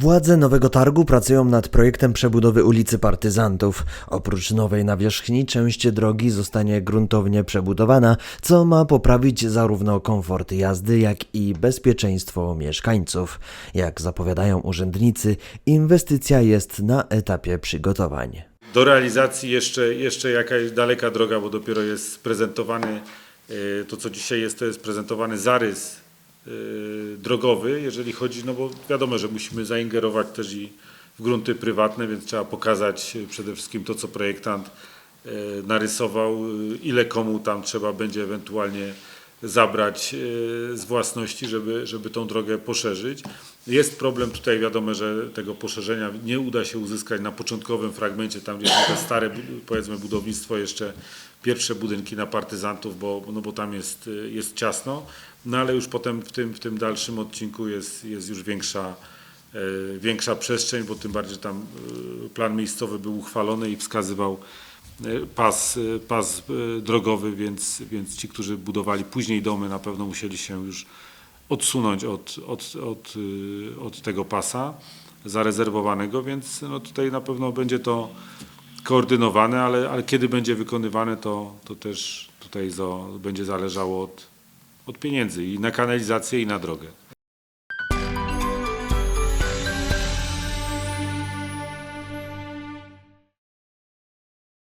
Władze Nowego Targu pracują nad projektem przebudowy ulicy Partyzantów. Oprócz nowej nawierzchni część drogi zostanie gruntownie przebudowana, co ma poprawić zarówno komfort jazdy, jak i bezpieczeństwo mieszkańców. Jak zapowiadają urzędnicy, inwestycja jest na etapie przygotowań. Do realizacji jeszcze, jeszcze jakaś daleka droga, bo dopiero jest prezentowany, e, to co dzisiaj jest, to jest prezentowany zarys drogowy, jeżeli chodzi, no bo wiadomo, że musimy zaingerować też i w grunty prywatne, więc trzeba pokazać e, przede wszystkim to, co projektant e, narysował, ile komu tam trzeba będzie ewentualnie zabrać e, z własności, żeby, żeby tą drogę poszerzyć. Jest problem tutaj, wiadomo, że tego poszerzenia nie uda się uzyskać na początkowym fragmencie, tam gdzie są te stare, powiedzmy, budownictwo, jeszcze pierwsze budynki na partyzantów, bo, no bo tam jest, e, jest ciasno, no ale już potem w tym, w tym dalszym odcinku jest, jest już większa, e, większa przestrzeń, bo tym bardziej tam plan miejscowy był uchwalony i wskazywał pas, e, pas e, drogowy, więc, więc ci, którzy budowali później domy, na pewno musieli się już odsunąć od, od, od, y, od tego pasa zarezerwowanego, więc no tutaj na pewno będzie to koordynowane, ale, ale kiedy będzie wykonywane, to, to też tutaj zo, będzie zależało od, od pieniędzy i na kanalizację i na drogę.